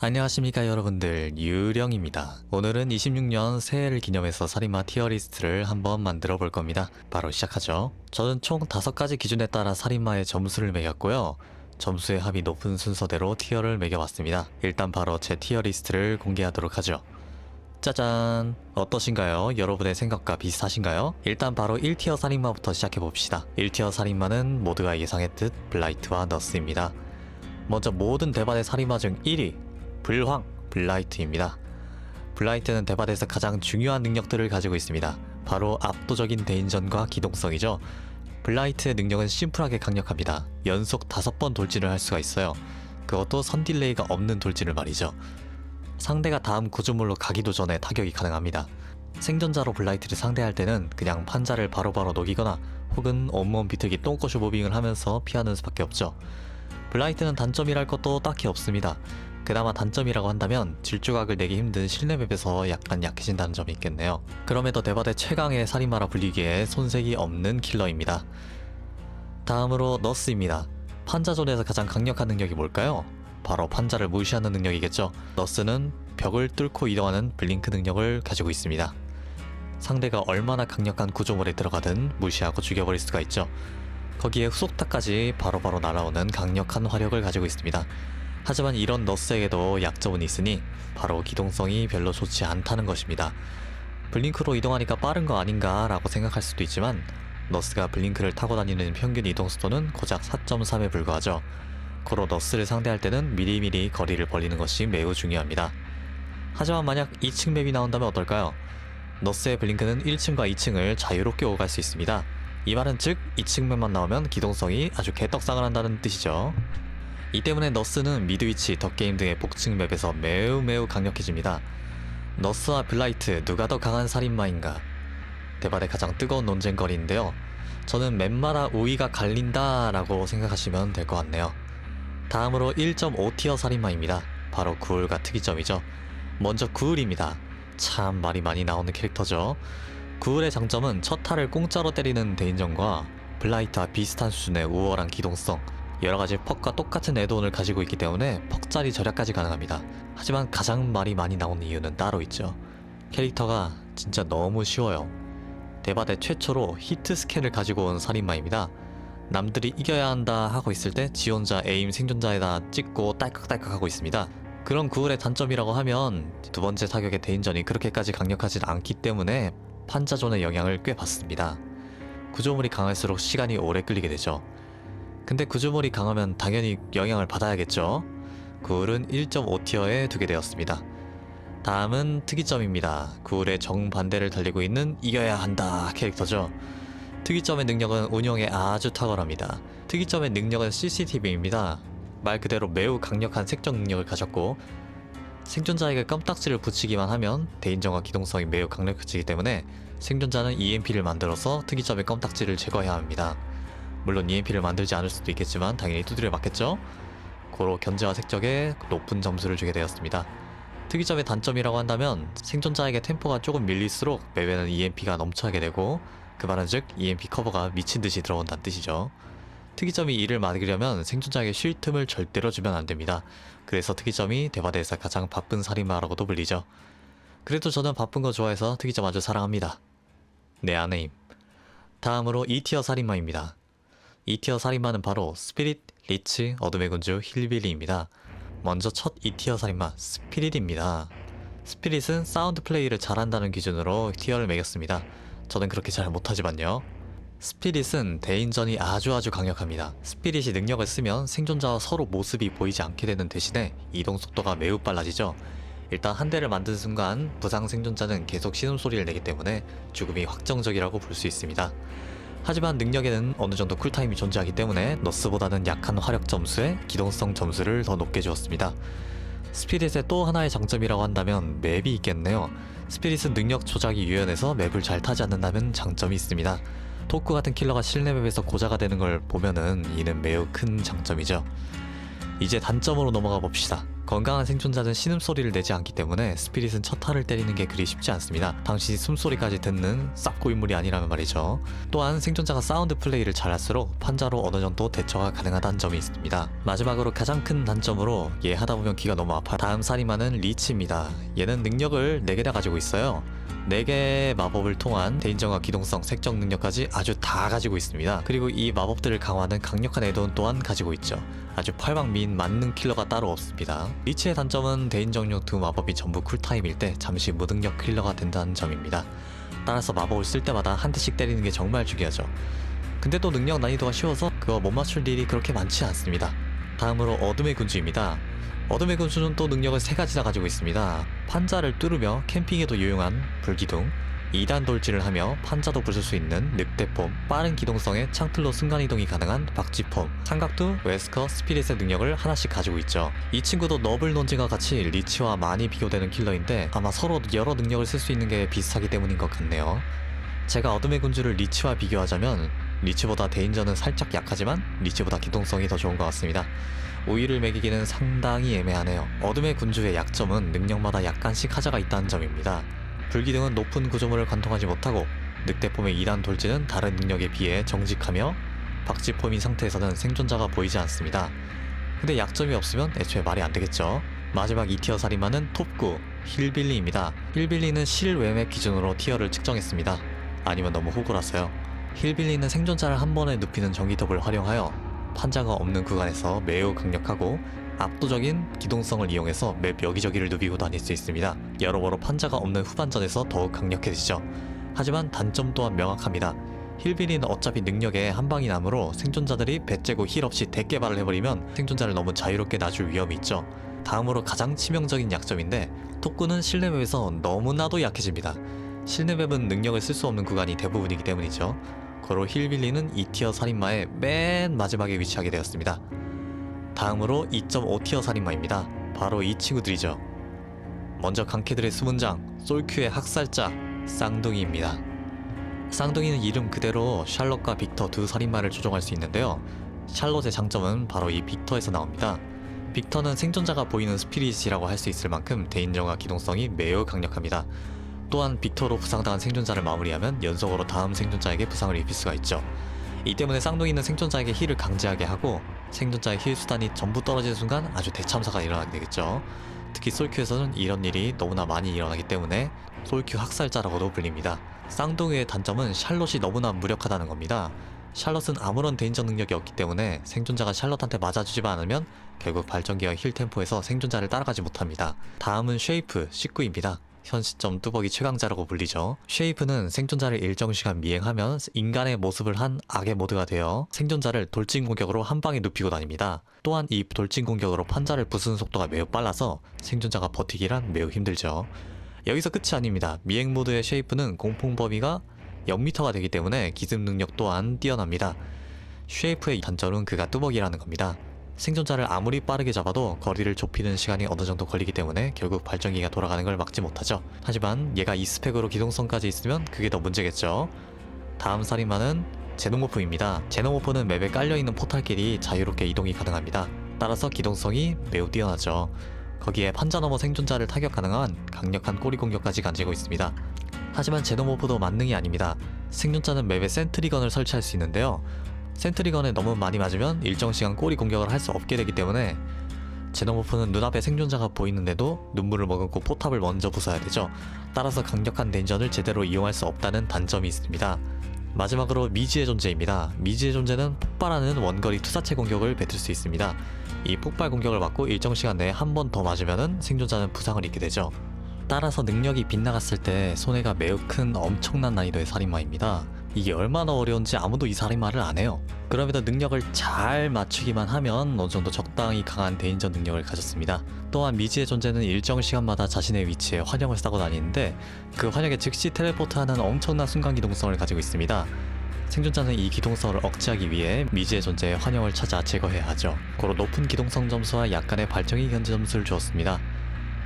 안녕하십니까 여러분들 유령입니다. 오늘은 26년 새해를 기념해서 살인마 티어리스트를 한번 만들어 볼 겁니다. 바로 시작하죠. 저는 총 5가지 기준에 따라 살인마의 점수를 매겼고요. 점수의 합이 높은 순서대로 티어를 매겨봤습니다. 일단 바로 제 티어리스트를 공개하도록 하죠. 짜잔! 어떠신가요? 여러분의 생각과 비슷하신가요? 일단 바로 1티어 살인마부터 시작해봅시다. 1티어 살인마는 모두가 예상했듯 블라이트와 너스입니다. 먼저 모든 대반의 살인마 중 1위 불황 블라이트입니다. 블라이트는 대반에서 가장 중요한 능력들을 가지고 있습니다. 바로 압도적인 대인전과 기동성이죠. 블라이트의 능력은 심플하게 강력합니다. 연속 5번 돌진을 할 수가 있어요. 그것도 선 딜레이가 없는 돌진을 말이죠. 상대가 다음 구조물로 가기도 전에 타격이 가능합니다. 생존자로 블라이트를 상대할 때는 그냥 판자를 바로바로 녹이거나 혹은 온몸 비트기 똥꼬쇼 무빙을 하면서 피하는 수밖에 없죠. 블라이트는 단점이랄 것도 딱히 없습니다. 그나마 단점이라고 한다면 질주각을 내기 힘든 실내 맵에서 약간 약해진다는 점이 있겠네요. 그럼에도 대바대 최강의 살인마라 불리기에 손색이 없는 킬러입니다. 다음으로 너스입니다. 판자존에서 가장 강력한 능력이 뭘까요? 바로 판자를 무시하는 능력이겠죠. 너스는 벽을 뚫고 이동하는 블링크 능력을 가지고 있습니다. 상대가 얼마나 강력한 구조물에 들어가든 무시하고 죽여버릴 수가 있죠. 거기에 후속타까지 바로바로 날아오는 강력한 화력을 가지고 있습니다. 하지만 이런 너스에게도 약점은 있으니 바로 기동성이 별로 좋지 않다는 것입니다. 블링크로 이동하니까 빠른 거 아닌가 라고 생각할 수도 있지만 너스가 블링크를 타고 다니는 평균 이동 속도는 고작 4.3에 불과하죠. 고로 너스를 상대할 때는 미리미리 거리를 벌리는 것이 매우 중요합니다. 하지만 만약 2층 맵이 나온다면 어떨까요? 너스의 블링크는 1층과 2층을 자유롭게 오갈 수 있습니다. 이 말은 즉 2층 맵만 나오면 기동성이 아주 개떡상을 한다는 뜻이죠. 이 때문에 너스는 미드위치, 덕게임 등의 복층 맵에서 매우 매우 강력해집니다. 너스와 블라이트 누가 더 강한 살인마인가? 대발의 가장 뜨거운 논쟁거리인데요. 저는 맵마다 우위가 갈린다 라고 생각하시면 될 것 같네요. 다음으로 1.5티어 살인마입니다. 바로 구울과 특이점이죠. 먼저 구울입니다. 참 말이 많이 나오는 캐릭터죠. 구울의 장점은 첫 타를 공짜로 때리는 대인전과 블라이트와 비슷한 수준의 우월한 기동성, 여러 가지 퍽과 똑같은 애드온을 가지고 있기 때문에 퍽짜리 절약까지 가능합니다. 하지만 가장 말이 많이 나오는 이유는 따로 있죠. 캐릭터가 진짜 너무 쉬워요. 대바대 최초로 히트 스캔을 가지고 온 살인마입니다. 남들이 이겨야 한다 하고 있을 때 지 혼자 에임 생존자에다 찍고 딸깍딸깍 하고 있습니다. 그런 구울의 단점이라고 하면 두 번째 타격의 대인전이 그렇게까지 강력하진 않기 때문에 판자존의 영향을 꽤 받습니다. 구조물이 강할수록 시간이 오래 끌리게 되죠. 근데 구조물이 강하면 당연히 영향을 받아야겠죠. 구울은 1.5티어에 두게 되었습니다. 다음은 특이점입니다. 구울의 정반대를 달리고 있는 이겨야 한다 캐릭터죠. 특이점의 능력은 운영에 아주 탁월합니다. 특이점의 능력은 CCTV입니다. 말 그대로 매우 강력한 색적 능력을 가졌고 생존자에게 껌딱지를 붙이기만 하면 대인정과 기동성이 매우 강력해지기 때문에 생존자는 EMP를 만들어서 특이점의 껌딱지를 제거해야 합니다. 물론 EMP를 만들지 않을 수도 있겠지만 당연히 두드려 맞겠죠? 고로 견제와 색적에 높은 점수를 주게 되었습니다. 특이점의 단점이라고 한다면 생존자에게 템포가 조금 밀릴수록 맵에는 EMP가 넘쳐나게 되고 그 말은 즉 EMP 커버가 미친 듯이 들어온다는 뜻이죠. 특이점이 이를 막으려면 생존자에게 쉴 틈을 절대로 주면 안 됩니다. 그래서 특이점이 대바대에서 가장 바쁜 살인마라고도 불리죠. 그래도 저는 바쁜 거 좋아해서 특이점 아주 사랑합니다. 내 아내임. 다음으로 2티어 살인마입니다. 2티어 살인마는 바로 스피릿, 리치, 어둠의 군주, 힐빌리입니다. 먼저 첫 2티어 살인마 스피릿입니다. 스피릿은 사운드 플레이를 잘한다는 기준으로 티어를 매겼습니다. 저는 그렇게 잘 못하지만요. 스피릿은 대인전이 아주 아주 강력합니다. 스피릿이 능력을 쓰면 생존자와 서로 모습이 보이지 않게 되는 대신에 이동 속도가 매우 빨라지죠. 일단 한 대를 만든 순간 부상 생존자는 계속 신음소리를 내기 때문에 죽음이 확정적이라고 볼 수 있습니다. 하지만 능력에는 어느 정도 쿨타임이 존재하기 때문에 너스보다는 약한 화력 점수에 기동성 점수를 더 높게 주었습니다. 스피릿의 또 하나의 장점이라고 한다면 맵이 있겠네요. 스피릿은 능력 조작이 유연해서 맵을 잘 타지 않는다면 장점이 있습니다. 토크 같은 킬러가 실내 맵에서 고자가 되는 걸 보면은 이는 매우 큰 장점이죠. 이제 단점으로 넘어가 봅시다. 건강한 생존자는 신음소리를 내지 않기 때문에 스피릿은 첫 타를 때리는 게 그리 쉽지 않습니다. 당시 숨소리까지 듣는 쌉고 인물이 아니라면 말이죠. 또한 생존자가 사운드 플레이를 잘할수록 판자로 어느 정도 대처가 가능하다는 점이 있습니다. 마지막으로 가장 큰 단점으로 얘 하다 보면 귀가 너무 아파요. 다음 살인마는 리치입니다. 얘는 능력을 4개나 가지고 있어요. 4개의 마법을 통한 대인정화 기동성, 색적 능력까지 아주 다 가지고 있습니다. 그리고 이 마법들을 강화하는 강력한 애돈 또한 가지고 있죠. 아주 팔방미인 만능 킬러가 따로 없습니다. 리치의 단점은 대인정력 두 마법이 전부 쿨타임일 때 잠시 무능력 킬러가 된다는 점입니다. 따라서 마법을 쓸 때마다 한 대씩 때리는 게 정말 중요하죠. 근데 또 능력 난이도가 쉬워서 그거 못 맞출 일이 그렇게 많지 않습니다. 다음으로 어둠의 군주입니다. 어둠의 군주는 또 능력을 세 가지나 가지고 있습니다. 판자를 뚫으며 캠핑에도 유용한 불기둥, 2단 돌진을 하며 판자도 부술 수 있는 늑대폼, 빠른 기동성의 창틀로 순간이동이 가능한 박쥐폼, 삼각두, 웨스커, 스피릿의 능력을 하나씩 가지고 있죠. 이 친구도 너블 논진과 같이 리치와 많이 비교되는 킬러인데 아마 서로 여러 능력을 쓸 수 있는 게 비슷하기 때문인 것 같네요. 제가 어둠의 군주를 리치와 비교하자면 리치보다 대인전은 살짝 약하지만 리치보다 기동성이 더 좋은 것 같습니다. 우위를 매기기는 상당히 애매하네요. 어둠의 군주의 약점은 능력마다 약간씩 하자가 있다는 점입니다. 불기둥은 높은 구조물을 관통하지 못하고 늑대폼의 2단 돌진은 다른 능력에 비해 정직하며 박쥐폼인 상태에서는 생존자가 보이지 않습니다. 근데 약점이 없으면 애초에 말이 안 되겠죠. 마지막 2티어 살인마는 톱9 힐빌리입니다. 힐빌리는 실외맵 기준으로 티어를 측정했습니다. 아니면 너무 호구라서요. 힐빌리는 생존자를 한 번에 눕히는 전기톱을 활용하여 판자가 없는 구간에서 매우 강력하고 압도적인 기동성을 이용해서 맵 여기저기를 누비고 다닐 수 있습니다. 여러모로 판자가 없는 후반전에서 더욱 강력해지죠. 하지만 단점 또한 명확합니다. 힐빌리는 어차피 능력에 한 방이 나므로 생존자들이 배째고 힐 없이 대개발을 해버리면 생존자를 너무 자유롭게 놔줄 위험이 있죠. 다음으로 가장 치명적인 약점인데 톱구는 실내 맵에서 너무나도 약해집니다. 실내 맵은 능력을 쓸 수 없는 구간이 대부분이기 때문이죠. 고로 힐빌리는 2티어 살인마의 맨 마지막에 위치하게 되었습니다. 다음으로 2.5티어 살인마입니다. 바로 이 친구들이죠. 먼저 강캐들의 수문장, 솔큐의 학살자, 쌍둥이입니다. 쌍둥이는 이름 그대로 샬롯과 빅터 두 살인마를 조종할 수 있는데요. 샬롯의 장점은 바로 이 빅터에서 나옵니다. 빅터는 생존자가 보이는 스피릿이라고 할 수 있을 만큼 대인정화 기동성이 매우 강력합니다. 또한 빅터로 부상당한 생존자를 마무리하면 연속으로 다음 생존자에게 부상을 입힐 수가 있죠. 이 때문에 쌍둥이는 생존자에게 힐을 강제하게 하고 생존자의 힐 수단이 전부 떨어지는 순간 아주 대참사가 일어나게 되겠죠. 특히 솔큐에서는 이런 일이 너무나 많이 일어나기 때문에 솔큐 학살자라고도 불립니다. 쌍둥이의 단점은 샬롯이 너무나 무력하다는 겁니다. 샬롯은 아무런 대인적 능력이 없기 때문에 생존자가 샬롯한테 맞아주지만 않으면 결국 발전기와 힐 템포에서 생존자를 따라가지 못합니다. 다음은 쉐이프 19입니다. 현 시점 뚜벅이 최강자라고 불리죠. 쉐이프는 생존자를 일정 시간 미행하면 인간의 모습을 한 악의 모드가 되어 생존자를 돌진 공격으로 한 방에 눕히고 다닙니다. 또한 이 돌진 공격으로 판자를 부수는 속도가 매우 빨라서 생존자가 버티기란 매우 힘들죠. 여기서 끝이 아닙니다. 미행 모드의 쉐이프는 공폭 범위가 0m가 되기 때문에 기습 능력 또한 뛰어납니다. 쉐이프의 단점은 그가 뚜벅이라는 겁니다. 생존자를 아무리 빠르게 잡아도 거리를 좁히는 시간이 어느 정도 걸리기 때문에 결국 발전기가 돌아가는 걸 막지 못하죠. 하지만 얘가 이 스펙으로 기동성까지 있으면 그게 더 문제겠죠. 다음 살인마는 제노모프입니다. 제노모프는 맵에 깔려있는 포탈끼리 자유롭게 이동이 가능합니다. 따라서 기동성이 매우 뛰어나죠. 거기에 판자 넘어 생존자를 타격 가능한 강력한 꼬리 공격까지 가지고 있습니다. 하지만 제노모프도 만능이 아닙니다. 생존자는 맵에 센트리건을 설치할 수 있는데요. 센트리건에 너무 많이 맞으면 일정 시간 꼬리 공격을 할 수 없게 되기 때문에 제노모프는 눈앞에 생존자가 보이는데도 눈물을 머금고 포탑을 먼저 부숴야 되죠. 따라서 강력한 덴전을 제대로 이용할 수 없다는 단점이 있습니다. 마지막으로 미지의 존재입니다. 미지의 존재는 폭발하는 원거리 투사체 공격을 뱉을 수 있습니다. 이 폭발 공격을 받고 일정 시간 내에 한 번 더 맞으면 생존자는 부상을 입게 되죠. 따라서 능력이 빗나갔을 때 손해가 매우 큰 엄청난 난이도의 살인마입니다. 이게 얼마나 어려운지 아무도 이 살인마를 안 해요. 그럼에도 능력을 잘 맞추기만 하면 어느 정도 적당히 강한 대인전 능력을 가졌습니다. 또한 미지의 존재는 일정 시간마다 자신의 위치에 환영을 싸고 다니는데 그 환영에 즉시 텔레포트하는 엄청난 순간 기동성을 가지고 있습니다. 생존자는 이 기동성을 억제하기 위해 미지의 존재의 환영을 찾아 제거해야 하죠. 고로 높은 기동성 점수와 약간의 발정이 견제 점수를 주었습니다.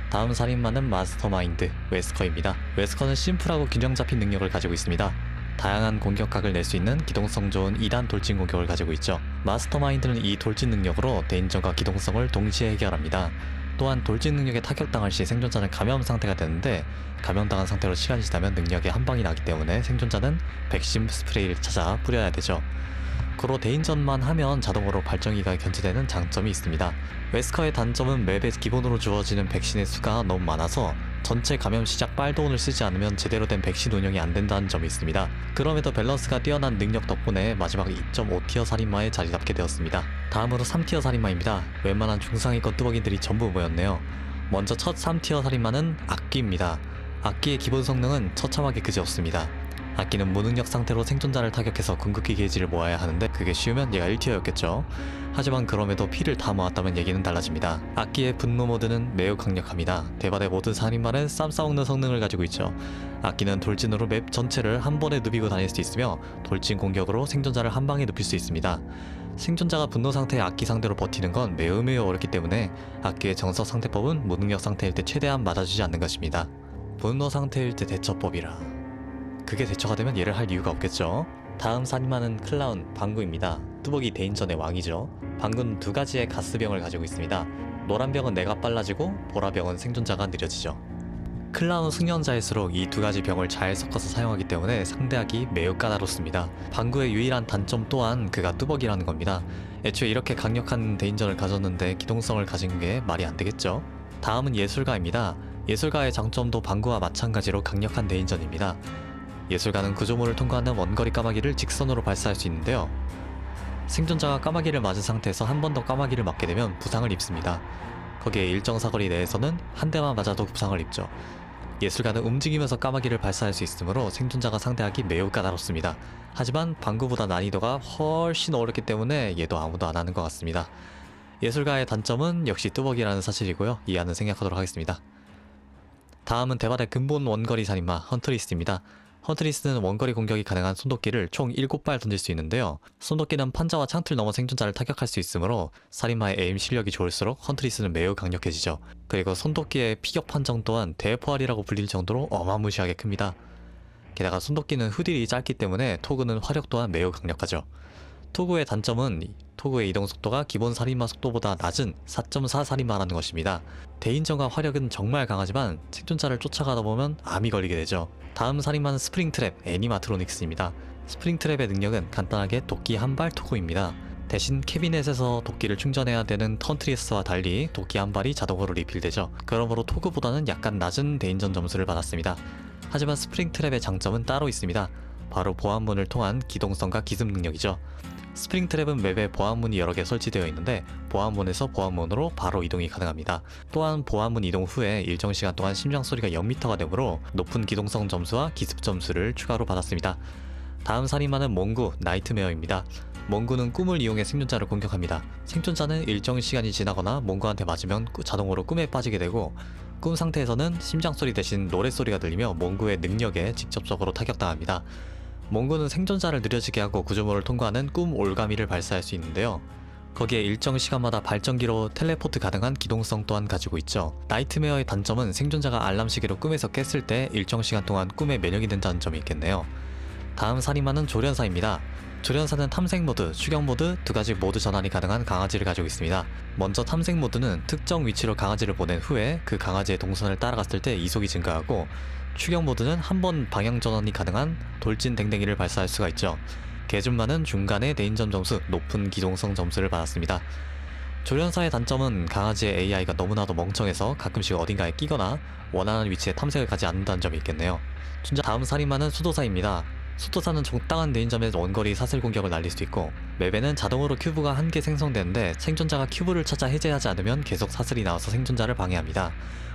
다음 살인마는 마스터마인드 웨스커입니다. 웨스커는 심플하고 균형 잡힌 능력을 가지고 있습니다. 다양한 공격각을 낼 수 있는 기동성 좋은 2단 돌진 공격을 가지고 있죠. 마스터마인드는 이 돌진 능력으로 대인전과 기동성을 동시에 해결합니다. 또한 돌진 능력에 타격당할 시 생존자는 감염 상태가 되는데 감염당한 상태로 시간이 지나면 능력에 한방이 나기 때문에 생존자는 백신 스프레이를 찾아 뿌려야 되죠. 고로 대인전만 하면 자동으로 발전기가 견제되는 장점이 있습니다. 웨스커의 단점은 맵에 기본으로 주어지는 백신의 수가 너무 많아서 전체 감염 시작 빨도온을 쓰지 않으면 제대로 된 백신 운영이 안 된다는 점이 있습니다. 그럼에도 밸런스가 뛰어난 능력 덕분에 마지막 2.5티어 살인마에 자리 잡게 되었습니다. 다음으로 3티어 살인마입니다. 웬만한 중상위권 뚜벅이들이 전부 모였네요. 먼저 첫 3티어 살인마는 악기입니다. 악기의 기본 성능은 처참하게 그지없습니다. 악기는 무능력 상태로 생존자를 타격해서 궁극기 게이지를 모아야 하는데 그게 쉬우면 얘가 1티어였겠죠. 하지만 그럼에도 피를 다 모았다면 얘기는 달라집니다. 악기의 분노 모드는 매우 강력합니다. 대바대 모든 살인마는 쌈 싸먹는 성능을 가지고 있죠. 악기는 돌진으로 맵 전체를 한 번에 누비고 다닐 수 있으며 돌진 공격으로 생존자를 한 방에 눕힐 수 있습니다. 생존자가 분노 상태의 악기 상대로 버티는 건 매우 매우 어렵기 때문에 악기의 정석 상태법은 무능력 상태일 때 최대한 맞아주지 않는 것입니다. 분노 상태일 때 대처법이라 그게 대처가 되면 얘를 할 이유가 없겠죠. 다음 살인마는 클라운 방구입니다. 뚜벅이 대인전의 왕이죠. 방구는 두 가지의 가스병을 가지고 있습니다. 노란 병은 내가 빨라지고 보라 병은 생존자가 느려지죠. 클라운 숙련자일수록 이 두 가지 병을 잘 섞어서 사용하기 때문에 상대하기 매우 까다롭습니다. 방구의 유일한 단점 또한 그가 뚜벅이라는 겁니다. 애초에 이렇게 강력한 대인전을 가졌는데 기동성을 가진 게 말이 안 되겠죠. 다음은 예술가입니다. 예술가의 장점도 방구와 마찬가지로 강력한 대인전입니다. 예술가는 구조물을 통과하는 원거리 까마귀를 직선으로 발사할 수 있는데요. 생존자가 까마귀를 맞은 상태에서 한 번 더 까마귀를 맞게 되면 부상을 입습니다. 거기에 일정 사거리 내에서는 한 대만 맞아도 부상을 입죠. 예술가는 움직이면서 까마귀를 발사할 수 있으므로 생존자가 상대하기 매우 까다롭습니다. 하지만 방구보다 난이도가 훨씬 어렵기 때문에 얘도 아무도 안 하는 것 같습니다. 예술가의 단점은 역시 뚜벅이라는 사실이고요. 이해하는 생각하도록 하겠습니다. 다음은 대발의 근본 원거리 살인마 헌트리스입니다. 헌트리스는 원거리 공격이 가능한 손도끼를 총 7발 던질 수 있는데요. 손도끼는 판자와 창틀 넘어 생존자를 타격할 수 있으므로 살인마의 에임 실력이 좋을수록 헌트리스는 매우 강력해지죠. 그리고 손도끼의 피격 판정 또한 대포알이라고 불릴 정도로 어마무시하게 큽니다. 게다가 손도끼는 후딜이 짧기 때문에 토그는 화력 또한 매우 강력하죠. 토그의 단점은 토그의 이동 속도가 기본 살인마 속도보다 낮은 4.4 살인마라는 것입니다. 대인전과 화력은 정말 강하지만 생존자를 쫓아가다 보면 암이 걸리게 되죠. 다음 살인마는 스프링트랩 애니마트로닉스입니다. 스프링트랩의 능력은 간단하게 도끼 한 발 토그입니다. 대신 캐비넷에서 도끼를 충전해야 되는 턴트리스와 달리 도끼 한 발이 자동으로 리필되죠. 그러므로 토그보다는 약간 낮은 대인전 점수를 받았습니다. 하지만 스프링트랩의 장점은 따로 있습니다. 바로 보안문을 통한 기동성과 기습 능력이죠. 스프링트랩은 맵에 보안문이 여러 개 설치되어 있는데 보안문에서 보안문으로 바로 이동이 가능합니다. 또한 보안문 이동 후에 일정 시간 동안 심장 소리가 0m가 되므로 높은 기동성 점수와 기습 점수를 추가로 받았습니다. 다음 살인마는 몽구 나이트메어입니다. 몽구는 꿈을 이용해 생존자를 공격합니다. 생존자는 일정 시간이 지나거나 몽구한테 맞으면 꾸- 자동으로 꿈에 빠지게 되고 꿈 상태에서는 심장 소리 대신 노래 소리가 들리며 몽구의 능력에 직접적으로 타격당합니다. 몽구는 생존자를 느려지게 하고 구조물을 통과하는 꿈 올가미를 발사할 수 있는데요. 거기에 일정 시간마다 발전기로 텔레포트 가능한 기동성 또한 가지고 있죠. 나이트메어의 단점은 생존자가 알람 시계로 꿈에서 깼을 때 일정 시간 동안 꿈에 면역이 된다는 점이 있겠네요. 다음 살인마는 조련사입니다. 조련사는 탐색 모드, 추격 모드 두 가지 모드 전환이 가능한 강아지를 가지고 있습니다. 먼저 탐색 모드는 특정 위치로 강아지를 보낸 후에 그 강아지의 동선을 따라갔을 때 이속이 증가하고 추격 모드는 한 번 방향 전환이 가능한 돌진 댕댕이를 발사할 수가 있죠. 개준마는 중간에 대인전 점수, 높은 기동성 점수를 받았습니다. 조련사의 단점은 강아지의 AI가 너무나도 멍청해서 가끔씩 어딘가에 끼거나 원하는 위치에 탐색을 가지 않는다는 점이 있겠네요. 춘자 다음 살인마는 수도사입니다. 수도사는 적당한 대인점에 원거리 사슬 공격을 날릴 수 있고 맵에는 자동으로 큐브가 한 개 생성되는데 생존자가 큐브를 찾아 해제하지 않으면 계속 사슬이 나와서 생존자를 방해합니다.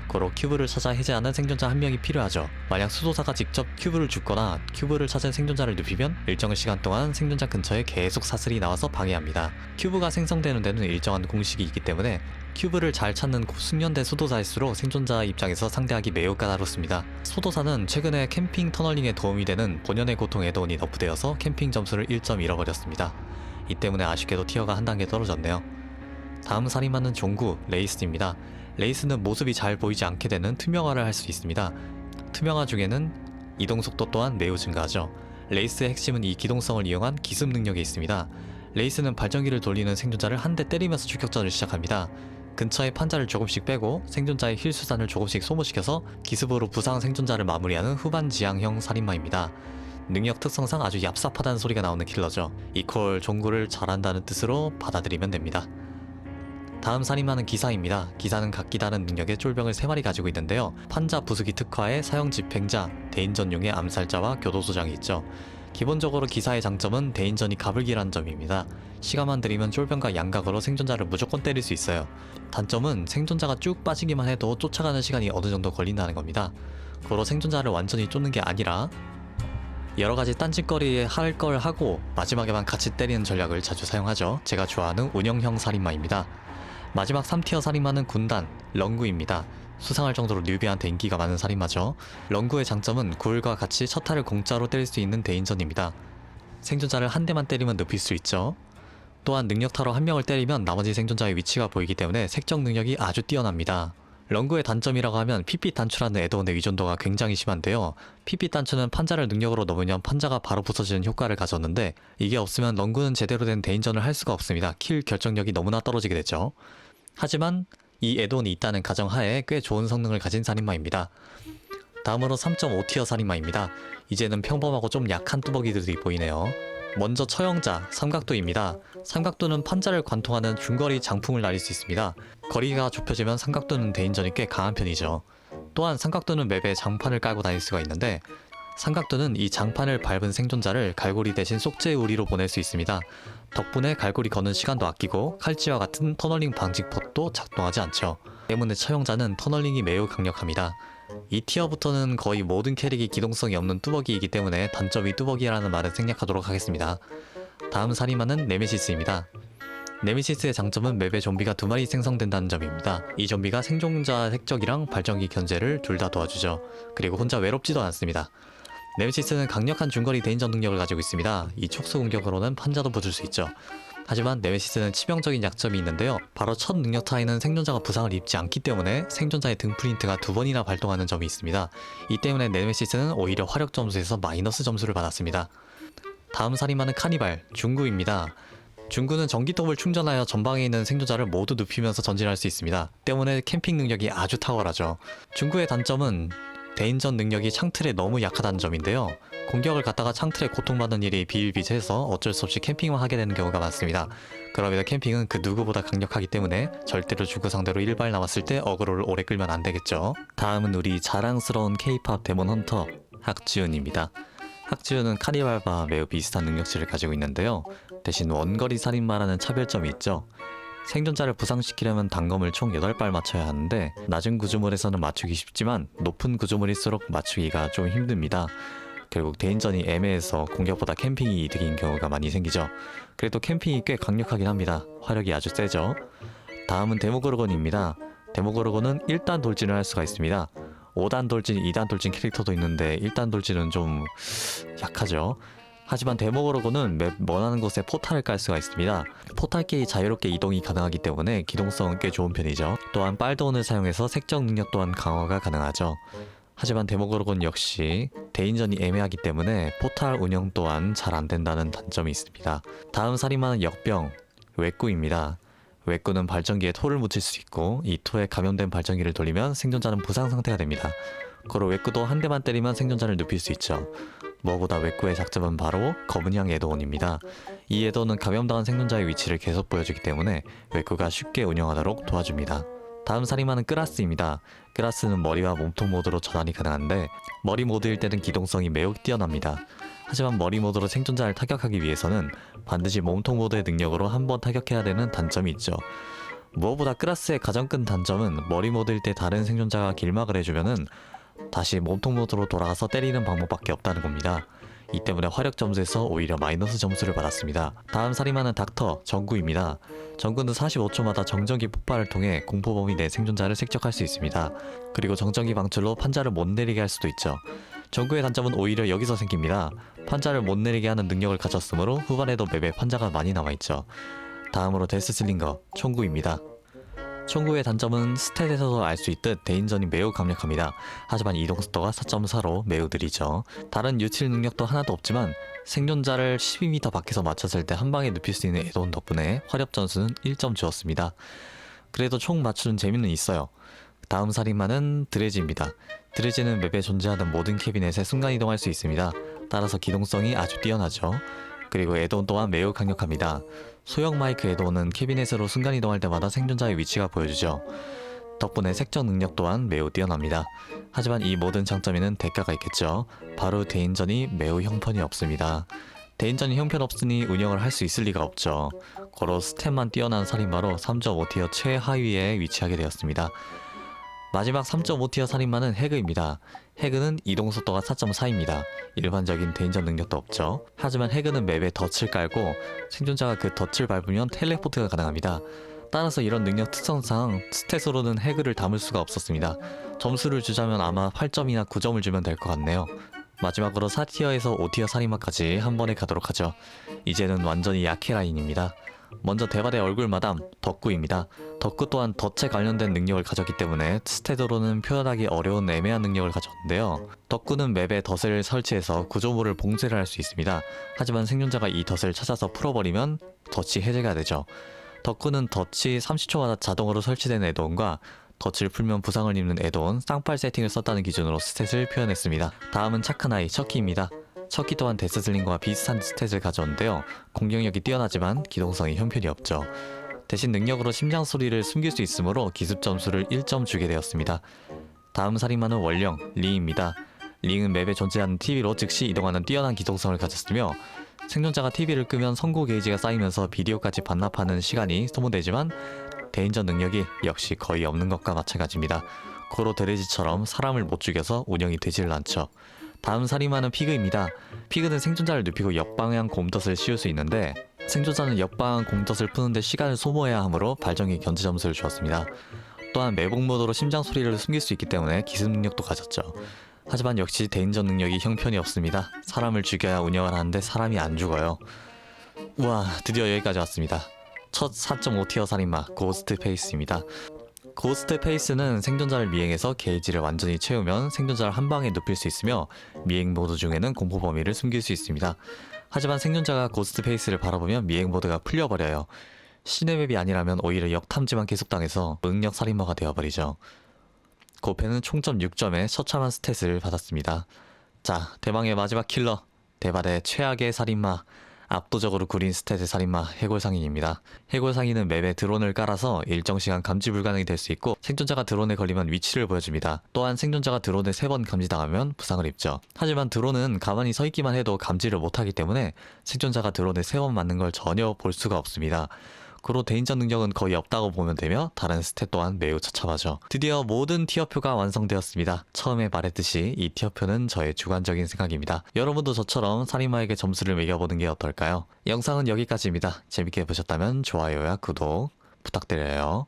고로 큐브를 찾아 해제하는 생존자 한 명이 필요하죠. 만약 수도사가 직접 큐브를 줍거나 큐브를 찾은 생존자를 눕히면 일정 시간 동안 생존자 근처에 계속 사슬이 나와서 방해합니다. 큐브가 생성되는 데는 일정한 공식이 있기 때문에 큐브를 잘 찾는 숙련된 수도사일수록 생존자 입장에서 상대하기 매우 까다롭습니다. 수도사는 최근에 캠핑 터널링에 도움이 되는 본연의 고통 에드온이 너프되어서 캠핑 점수를 1점 잃어버렸습니다. 이 때문에 아쉽게도 티어가 한 단계 떨어졌네요. 다음 살인마는 종구 레이스입니다. 레이스는 모습이 잘 보이지 않게 되는 투명화를 할 수 있습니다. 투명화 중에는 이동 속도 또한 매우 증가하죠. 레이스의 핵심은 이 기동성을 이용한 기습 능력에 있습니다. 레이스는 발전기를 돌리는 생존자를 한 대 때리면서 추격전을 시작합니다. 근처에 판자를 조금씩 빼고 생존자의 힐수산을 조금씩 소모시켜서 기습으로 부상 생존자를 마무리하는 후반 지향형 살인마입니다. 능력 특성상 아주 얍삽하다는 소리가 나오는 킬러죠. 이퀄 종구를 잘한다는 뜻으로 받아들이면 됩니다. 다음 살인마는 기사입니다. 기사는 각기 다른 능력의 쫄병을 3마리 가지고 있는데요. 판자 부수기 특화에 사형 집행자, 대인 전용의 암살자와 교도소장이 있죠. 기본적으로 기사의 장점은 대인전이 가불기라는 점입니다. 시간만 들이면 쫄병과 양각으로 생존자를 무조건 때릴 수 있어요. 단점은 생존자가 쭉 빠지기만 해도 쫓아가는 시간이 어느 정도 걸린다는 겁니다. 고로 생존자를 완전히 쫓는 게 아니라 여러 가지 딴짓거리에 할 걸 하고 마지막에만 같이 때리는 전략을 자주 사용하죠. 제가 좋아하는 운영형 살인마입니다. 마지막 3티어 살인마는 군단, 렁구입니다. 수상할 정도로 뉴비한테 인기가 많은 살인마죠. 렁구의 장점은 굴과 같이 첫타를 공짜로 때릴 수 있는 대인전입니다. 생존자를 한 대만 때리면 눕힐 수 있죠. 또한 능력타로 한 명을 때리면 나머지 생존자의 위치가 보이기 때문에 색적 능력이 아주 뛰어납니다. 렁구의 단점이라고 하면 PP 단추라는 애드온의 의존도가 굉장히 심한데요. PP 단추는 판자를 능력으로 넣으면 판자가 바로 부서지는 효과를 가졌는데 이게 없으면 렁구는 제대로 된 대인전을 할 수가 없습니다. 킬 결정력이 너무나 떨어지게 되죠. 하지만 이 애드온이 있다는 가정하에 꽤 좋은 성능을 가진 살인마입니다. 다음으로 3.5티어 살인마입니다. 이제는 평범하고 좀 약한 뚜벅이들이 보이네요. 먼저 처형자, 삼각도입니다. 삼각도는 판자를 관통하는 중거리 장풍을 날릴 수 있습니다. 거리가 좁혀지면 삼각도는 대인전이 꽤 강한 편이죠. 또한 삼각도는 맵에 장판을 깔고 다닐 수가 있는데 삼각도는 이 장판을 밟은 생존자를 갈고리 대신 속죄의 우리로 보낼 수 있습니다. 덕분에 갈고리 거는 시간도 아끼고 칼찌와 같은 터널링 방직폿도 작동하지 않죠. 때문에 처형자는 터널링이 매우 강력합니다. 이 티어부터는 거의 모든 캐릭이 기동성이 없는 뚜벅이이기 때문에 단점이 뚜벅이라는 말을 생략하도록 하겠습니다. 다음 살인마는 네메시스입니다. 네메시스의 장점은 맵에 좀비가 두 마리 생성된다는 점입니다. 이 좀비가 생존자 색적이랑 발전기 견제를 둘 다 도와주죠. 그리고 혼자 외롭지도 않습니다. 네메시스는 강력한 중거리 대인전 능력을 가지고 있습니다. 이 촉수 공격으로는 판자도 부술 수 있죠. 하지만 네메시스는 치명적인 약점이 있는데요. 바로 첫 능력 타에는 생존자가 부상을 입지 않기 때문에 생존자의 등 프린트가 두 번이나 발동하는 점이 있습니다. 이 때문에 네메시스는 오히려 화력 점수에서 마이너스 점수를 받았습니다. 다음 살인마는 카니발, 중구입니다. 중구는 전기톱을 충전하여 전방에 있는 생존자를 모두 눕히면서 전진할 수 있습니다. 때문에 캠핑 능력이 아주 탁월하죠. 중구의 단점은 대인전 능력이 창틀에 너무 약하다는 점인데요. 공격을 갖다가 창틀에 고통받는 일이 비일비재해서 어쩔 수 없이 캠핑만 하게 되는 경우가 많습니다. 그럼에도 캠핑은 그 누구보다 강력하기 때문에 절대로 중구 상대로 일발 나왔을 때 어그로를 오래 끌면 안 되겠죠. 다음은 우리 자랑스러운 케이팝 데몬 헌터 학지훈입니다. 학지훈은 카니발과 매우 비슷한 능력치를 가지고 있는데요. 대신 원거리 살인마라는 차별점이 있죠. 생존자를 부상시키려면 단검을 총 8발 맞춰야 하는데 낮은 구조물에서는 맞추기 쉽지만 높은 구조물일수록 맞추기가 좀 힘듭니다. 결국 대인전이 애매해서 공격보다 캠핑이 이득인 경우가 많이 생기죠. 그래도 캠핑이 꽤 강력하긴 합니다. 화력이 아주 세죠. 다음은 데모그로건입니다. 데모그로건은 1단 돌진을 할 수가 있습니다. 5단 돌진, 2단 돌진 캐릭터도 있는데 1단 돌진은 좀 약하죠. 하지만 데모그로고는 맵 원하는 곳에 포탈을 깔 수가 있습니다. 포탈끼리 자유롭게 이동이 가능하기 때문에 기동성은 꽤 좋은 편이죠. 또한 빨드온을 사용해서 색적 능력 또한 강화가 가능하죠. 하지만 데모그로곤 역시 대인전이 애매하기 때문에 포탈 운영 또한 잘 안된다는 단점이 있습니다. 다음 살인마는 역병, 외꾸입니다. 외꾸는 발전기에 토를 묻힐 수 있고 이 토에 감염된 발전기를 돌리면 생존자는 부상 상태가 됩니다. 고로 외꾸도 한 대만 때리면 생존자를 눕힐 수 있죠. 무엇보다 외꾸의 작점은 바로 검은양 에도온입니다. 이 에도온은 감염당한 생존자의 위치를 계속 보여주기 때문에 외꾸가 쉽게 운영하도록 도와줍니다. 다음 살인마는 끄라스입니다. 끄라스는 머리와 몸통 모드로 전환이 가능한데 머리 모드일 때는 기동성이 매우 뛰어납니다. 하지만 머리 모드로 생존자를 타격하기 위해서는 반드시 몸통 모드의 능력으로 한 번 타격해야 되는 단점이 있죠. 무엇보다 끄라스의 가장 큰 단점은 머리 모드일 때 다른 생존자가 길막을 해주면은 다시 몸통 모드로 돌아가서 때리는 방법밖에 없다는 겁니다. 이 때문에 화력 점수에서 오히려 마이너스 점수를 받았습니다. 다음 살인마는 닥터 정구입니다. 정구는 45초마다 정전기 폭발을 통해 공포 범위 내 생존자를 색적할 수 있습니다. 그리고 정전기 방출로 판자를 못 내리게 할 수도 있죠. 정구의 단점은 오히려 여기서 생깁니다. 판자를 못 내리게 하는 능력을 가졌으므로 후반에도 맵에 판자가 많이 남아있죠. 다음으로 데스슬링거 총구입니다. 총구의 단점은 스탯에서도 알 수 있듯 대인전이 매우 강력합니다. 하지만 이동 속도가 4.4로 매우 느리죠. 다른 유틸 능력도 하나도 없지만 생존자를 12m 밖에서 맞췄을 때 한 방에 눕힐 수 있는 에돈 덕분에 화력 전수는 1점 주었습니다. 그래도 총 맞추는 재미는 있어요. 다음 살인마는 드레지입니다. 드레지는 맵에 존재하는 모든 캐비넷에 순간 이동할 수 있습니다. 따라서 기동성이 아주 뛰어나죠. 그리고 에드온 또한 매우 강력합니다. 소형 마이크 에드온은 캐비넷으로 순간이동할 때마다 생존자의 위치가 보여주죠. 덕분에 색적 능력 또한 매우 뛰어납니다. 하지만 이 모든 장점에는 대가가 있겠죠. 바로 대인전이 매우 형편이 없습니다. 대인전이 형편없으니 운영을 할 수 있을 리가 없죠. 고로 스탯만 뛰어난 살인마로 3.5티어 최하위에 위치하게 되었습니다. 마지막 3.5티어 살인마는 해그입니다. 해그는 이동 속도가 4.4입니다. 일반적인 대인전 능력도 없죠. 하지만 해그는 맵에 덫을 깔고 생존자가 그 덫을 밟으면 텔레포트가 가능합니다. 따라서 이런 능력 특성상 스탯으로는 해그를 담을 수가 없었습니다. 점수를 주자면 아마 8점이나 9점을 주면 될 것 같네요. 마지막으로 4티어에서 5티어 살인마까지 한 번에 가도록 하죠. 이제는 완전히 약해 라인입니다. 먼저 대발의 얼굴 마담 덕구입니다. 덕구 또한 덫에 관련된 능력을 가졌기 때문에 스탯으로는 표현하기 어려운 애매한 능력을 가졌는데요. 덕구는 맵에 덫을 설치해서 구조물을 봉쇄를 할 수 있습니다. 하지만 생존자가 이 덫을 찾아서 풀어버리면 덫이 해제가 되죠. 덕구는 덫이 30초마다 자동으로 설치된 애드온과 덫을 풀면 부상을 입는 애드온 쌍팔 세팅을 썼다는 기준으로 스탯을 표현했습니다. 다음은 착한 아이 척키입니다. 척키 또한 데스슬링과 비슷한 스탯을 가져오는데요. 공격력이 뛰어나지만 기동성이 형편이 없죠. 대신 능력으로 심장 소리를 숨길 수 있으므로 기습 점수를 1점 주게 되었습니다. 다음 살인마는 원령 링입니다. 링은 맵에 존재하는 TV로 즉시 이동하는 뛰어난 기동성을 가졌으며 생존자가 TV를 끄면 선고 게이지가 쌓이면서 비디오까지 반납하는 시간이 소모되지만 대인전 능력이 역시 거의 없는 것과 마찬가지입니다. 고로 데레지처럼 사람을 못 죽여서 운영이 되질 않죠. 다음 살인마는 피그입니다. 피그는 생존자를 눕히고 역방향 곰덫을 씌울 수 있는데 생존자는 역방향 곰덫을 푸는데 시간을 소모해야 하므로 발정기 견제 점수를 주었습니다. 또한 매복 모드로 심장 소리를 숨길 수 있기 때문에 기습 능력도 가졌죠. 하지만 역시 대인전 능력이 형편이 없습니다. 사람을 죽여야 운영을 하는데 사람이 안 죽어요. 우와 드디어 여기까지 왔습니다. 첫 4.5티어 살인마 고스트 페이스입니다. 고스트 페이스는 생존자를 미행해서 게이지를 완전히 채우면 생존자를 한 방에 눕힐 수 있으며 미행 모드 중에는 공포 범위를 숨길 수 있습니다. 하지만 생존자가 고스트 페이스를 바라보면 미행 모드가 풀려버려요. 신의 맵이 아니라면 오히려 역탐지만 계속당해서 응력 살인마가 되어버리죠. 고페는 총점 6점에 처참한 스탯을 받았습니다. 자, 대망의 마지막 킬러. 대발의 최악의 살인마. 압도적으로 구린 스탯의 살인마 해골상인입니다. 해골상인은 맵에 드론을 깔아서 일정 시간 감지 불가능이 될 수 있고 생존자가 드론에 걸리면 위치를 보여줍니다. 또한 생존자가 드론에 세번 감지당하면 부상을 입죠. 하지만 드론은 가만히 서 있기만 해도 감지를 못하기 때문에 생존자가 드론에 세번 맞는 걸 전혀 볼 수가 없습니다. 그로 대인전 능력은 거의 없다고 보면 되며 다른 스탯 또한 매우 처참하죠. 드디어 모든 티어표가 완성되었습니다. 처음에 말했듯이 이 티어표는 저의 주관적인 생각입니다. 여러분도 저처럼 살인마에게 점수를 매겨보는 게 어떨까요? 영상은 여기까지입니다. 재밌게 보셨다면 좋아요와 구독 부탁드려요.